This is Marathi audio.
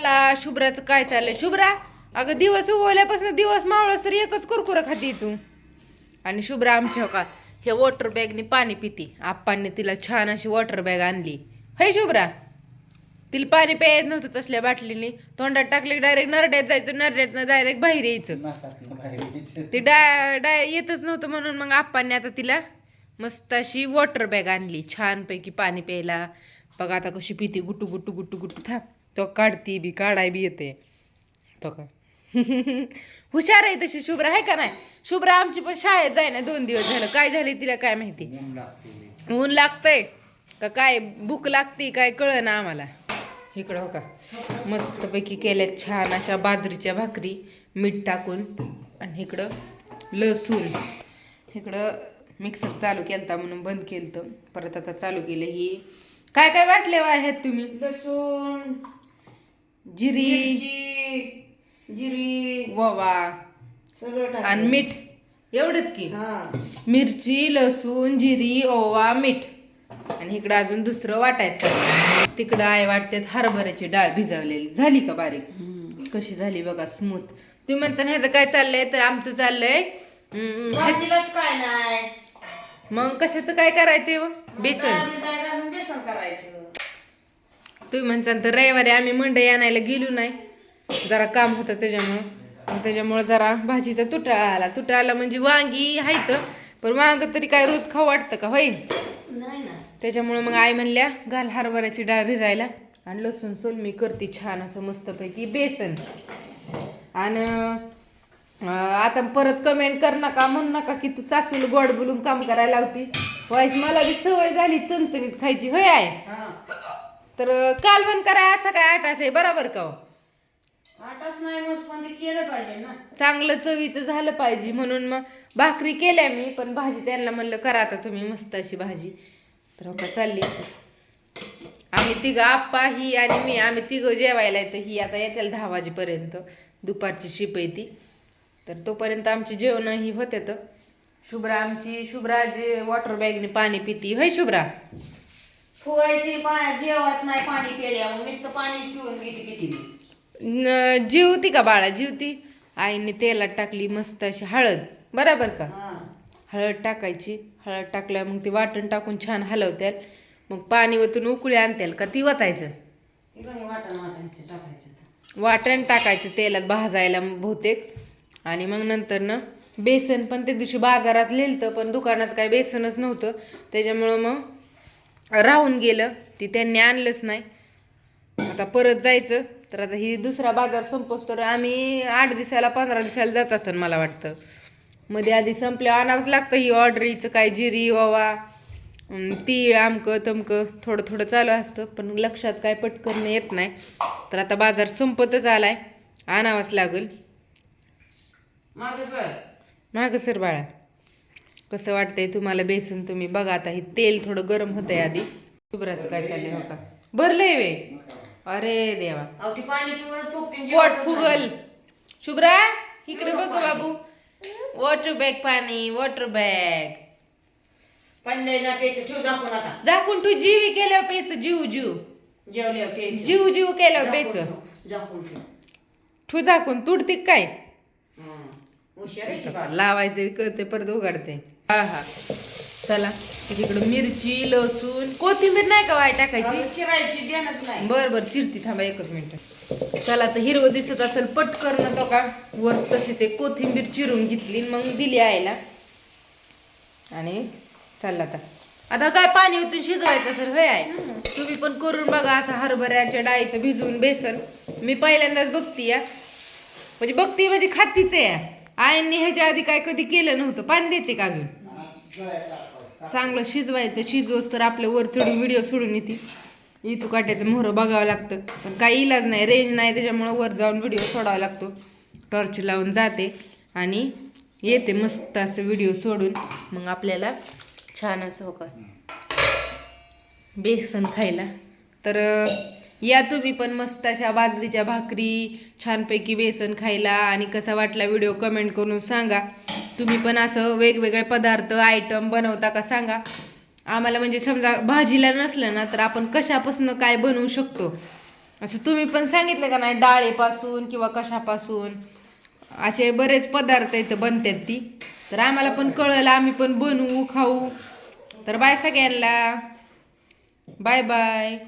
मला शुभ्राचं काय चाललंय? शुभ्रा अगं दिवस उगवल्यापासून दिवस मावळस तर एकच कुरकुर खाती तू. आणि शुभ्रा आमच्या का हे वॉटर बॅगनी पाणी पिती. आप्पांनी तिला छान अशी वॉटर बॅग आणली. हे शुभ्रा? तिला पाणी प्यायचं नव्हतं तसल्या बाटलीने. तोंडात टाकले डायरेक्ट नरड्यात जायचं नरड्यात डायरेक्ट बाहेर यायचं. ती ते डाय डाय येतच नव्हतं म्हणून मग आप्पांनी आता तिला मस्त अशी वॉटर बॅग आणली. छानपैकी पाणी प्यायला. बघा आता कशी पिती. गुट्टू गुट्टू गुट्टू गुट्टू थांब. तो काढती बी काढाय बी येते. तो का हुशार आहे तशी शुभ्रा आहे का नाही? शुभ्रा आमची पण शाळेत जाय ना दोन दिवस झालं. काय झाले तिला काय माहिती? ऊन लागते ऊन लागतंय. का काय भूक लागते काय कळ ना आम्हाला. इकडं हो का? मस्तपैकी केल्यात छान अशा बाजरीच्या भाकरी मीठ टाकून. आणि इकडं लसूण. इकडं मिक्सर चालू केलता म्हणून बंद केलं परत आता चालू केलं ही. काय काय वाटले आहेत तुम्ही? लसूण. जिरी. मिरची. जिरी. ववा. सगळं टाक आणि मीठ. एवढंच की. हा. मिरची लसूण जिरी ओवा मीठ. आणि इकडं अजून दुसरं वाटायचं. तिकडं आहे वाटतात हरभऱ्याची डाळ भिजवलेली. झाली का बारीक? कशी झाली बघा स्मूथ. तुम्ही म्हणता ना ह्याचं काय चाललंय? तर आमचं चाललंय हम्म, ह्या- भाजीलाच काय नाही. मग कशाचं काय करायचंय हो? बेसन डाळ भिजायला घालून बेसन करायचं. तुम्ही म्हणसान तर रविवारी आम्ही मंडई आणायला गेलो नाही. जरा काम होतं त्याच्यामुळं. त्याच्यामुळं जरा भाजीचा तुटा आला. तुटा आला म्हणजे वांगी आहेत पण वांग तरी काय रोज खाऊ वाटतं का होय? त्याच्यामुळं मग आई म्हणल्या घाल हरभऱ्याची डाळ भिजायला आणि लसूण सोल मी करते छान असं मस्तपैकी बेसन. आणि आता परत कमेंट कर नका म्हणू नका की तू सासूला गोड बोलून काम करायला लावती. वाईस मला बी सवय झाली चणचणीत खायची. होय आहे तर अं, कालवण कराय असं काय आटास आहे बरोबर का हो? आटाच नाही मस्त पण ते केलं पाहिजे ना. चांगलं चवीचं झालं पाहिजे म्हणून मग भाकरी केल्या मी पण भाजी त्यांना म्हणलं करा आता तुम्ही मस्त अशी भाजी. तर हो का चालली. आम्ही तिघं आप्पा ही आणि मी आम्ही तिघं जेवायला येतं ही आता येतील दहा वाजेपर्यंत दुपारची शिप आहे ती. तर तोपर्यंत आमची जेवणं ही होते तर शुभ्रा आमची शुभ्रा जे वॉटर बॅगने पाणी पिती. होय शुभ्रा? फुगायची जेवत नाही पाणी केल्यावर. नुसतं पाणी पिऊन किती किती न- जीवती का बाळा जीवती आईने तेलात टाकली मस्त अशी हळद. बराबर का? हा. हळद टाकायची. हळद टाकल्यावर मग ती वाटण टाकून छान हलवत्याल. मग पाणी वतून उकळी आणत्याल का ती वतायचं? वाटण वाटायचं टाकायचं वाटण टाकायचं तेलात भाजायला बहुतेक. आणि मग नंतर ना बेसन पण त्या दिवशी बाजारात लिहिलं पण दुकानात काय बेसनच नव्हतं. त्याच्यामुळं मग राहून गेलं ती त्यांनी आणलंच नाही. आता परत जायचं तर आता ही दुसरा बाजार संपोस तर आम्ही आठ दिवसाला पंधरा दिवसाला जात असेल मला वाटतं. मध्ये आधी संपल्या आणावंच लागतं ही ऑर्डरीचं काय जिरी ओवा तीळ आमकं तमकं थोडं थोडं चालू असतं पण लक्षात काय पटकन येत नाही. तर आता बाजार संपतच आलाय आणावाच लागल. मागे सर. मागं सर बाळा. कसं वाटतंय तुम्हाला? बेसन तुम्ही बघा आता हे तेल थोडं गरम होतंय आधी. शुभ्राचं काय चाललंय हो का भरलंय वे. अरे देवा. पोट फुगल. शुभ्रा इकडे बघ बाबू. वॉटर बॅग पाणी वॉटर बॅग. झाकून तू जीवी केल्यावर प्यायचं जीव जीव. जीव जीव केल्यावर झाकून ठेव, झाकून ठेव. तू झाकून तुडती काय. लावायचं कळते परत उघडते हा हा. चला तिकडं मिरची लसूण कोथिंबीर नाही का वाय टाकायची? चिरायची देणच नाही. बर बर चिरती थांबा एकच मिनिट. चला तर हिरवं दिसत असेल पटकन ना तो का? वर तशीच एक कोथिंबीर चिरून घेतली मग दिली आईला. आणि चालला आता. आता काय पाणी ओतून शिजवायचं सर होय आहे तुम्ही पण करून बघा असं हरभऱ्याच्या डाळीचं भिजवून बेसन. मी पहिल्यांदाच बघती या. म्हणजे बघती म्हणजे खातीच आहे. आईंनी ह्याच्या आधी काय कधी केलं नव्हतं. पाणी द्यायचे का अजून? चांगलं शिजवायचं. शिजवस तर आपलं वर चढून व्हिडिओ सोडून येते. इचू काट्याचं मोहरं बघावं लागतं. पण काही इलाज नाही. रेंज नाही. त्याच्यामुळं वर जाऊन व्हिडिओ सोडावा लागतो. टॉर्च लावून जाते. आणि येते मस्त असं व्हिडिओ सोडून. मग आपल्याला छान असं हो का? बेसन खायला. तर या तुम्ही पण मस्त अशा बाजरीच्या भाकरी छानपैकी बेसन खायला आणि कसा वाटला व्हिडिओ कमेंट करून सांगा. तुम्ही पण असं वेगवेगळे पदार्थ आयटम बनवता का सांगा. आम्हाला म्हणजे समजा भाजीला नसलं ना तर आपण कशापासून काय बनवू शकतो? असं तुम्ही पण सांगितलं का नाही डाळीपासून किंवा कशापासून? असे बरेच पदार्थ इथं बनतात ती. तर आम्हाला पण कळलं आम्ही पण बनवू खाऊ. तर बाय सगळ्यांना. Bye bye.